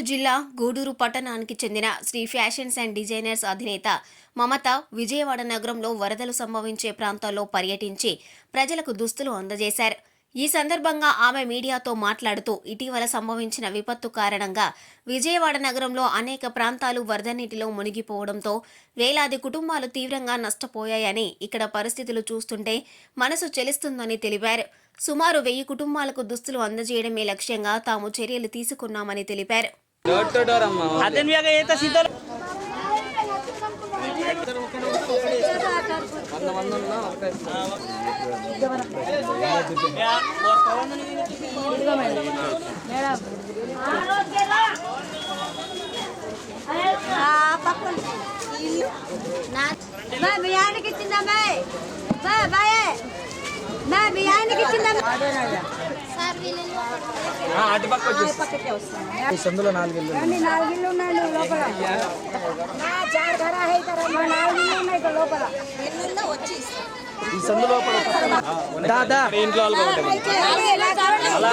జిల్లా గూడూరు పట్టణానికి చెందిన శ్రీ ఫ్యాషన్స్ అండ్ డిజైనర్స్ అధినేత మమత విజయవాడ నగరంలో వరదలు సంభవించే ప్రాంతాల్లో పర్యటించి ప్రజలకు దుస్తులు అందజేశారు. ఈ సందర్భంగా ఆమె మీడియాతో మాట్లాడుతూ ఇటీవల సంభవించిన విపత్తు కారణంగా విజయవాడ నగరంలో అనేక ప్రాంతాలు వరద నీటిలో మునిగిపోవడంతో వేలాది కుటుంబాలు తీవ్రంగా నష్టపోయాయని ఇక్కడ పరిస్థితులు చూస్తుంటే మనసు చెలిస్తుందని తెలిపారు. సుమారు వెయ్యి కుటుంబాలకు దుస్తులు అందజేయడమే లక్ష్యంగా తాము చర్యలు తీసుకున్నామని తెలిపారు. బియ్యానికి ఇచ్చిందా సందులో నాలుగు ఇల్లు నాలుగు ఇల్లు ఉన్నాయి లోపల. నాలుగు ఇల్లు ఉన్నాయి ఈ సందు లోపల. దాదా ఇంట్లో వాళ్ళు ఒకటే అలా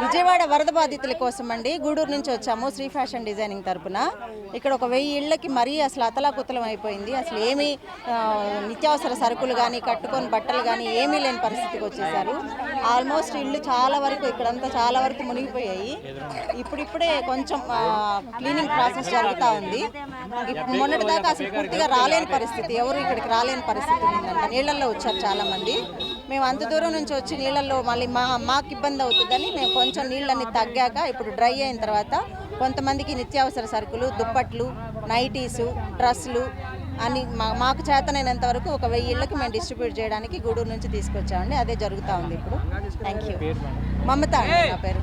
విజయవాడ వరద బాధితుల కోసం అండి గూడూరు నుంచి వచ్చాము శ్రీ ఫ్యాషన్ డిజైనింగ్ తరపున. ఇక్కడ ఒక వెయ్యి ఇళ్ళకి మరీ అసలు అతలాకుతలం అయిపోయింది. అసలు ఏమీ నిత్యావసర సరుకులు కానీ కట్టుకొని బట్టలు కానీ ఏమీ లేని పరిస్థితికి వచ్చేసారు. ఆల్మోస్ట్ ఇల్లు చాలా వరకు ఇక్కడంతా చాలా వరకు మునిగిపోయాయి. ఇప్పుడిప్పుడే కొంచెం క్లీనింగ్ ప్రాసెస్ జరుగుతూ ఉంది. మొన్నటిదాకా అసలు పూర్తిగా రాలేని పరిస్థితి ఎవరు ఇక్కడికి రాలేని పరిస్థితి ఉందంట. నీళ్ళల్లో వచ్చారు చాలా మంది మేము అంత దూరం నుంచి వచ్చి నీళ్ళల్లో మళ్ళీ మా మాకు ఇబ్బంది అవుతుందని మేము కొంచెం నీళ్ళన్ని తగ్గాక ఇప్పుడు డ్రై అయిన తర్వాత కొంతమందికి నిత్యావసర సరుకులు దుప్పట్లు నైటీసు డ్రెస్సులు అని మా మాకు చేతనైనంత వరకు ఒక వెయ్యి ఇళ్ళకి మేము డిస్ట్రిబ్యూట్ చేయడానికి గూడూరు నుంచి తీసుకొచ్చామండి. అదే జరుగుతూ ఉంది ఇప్పుడు. థ్యాంక్ యూ మమత నా పేరు.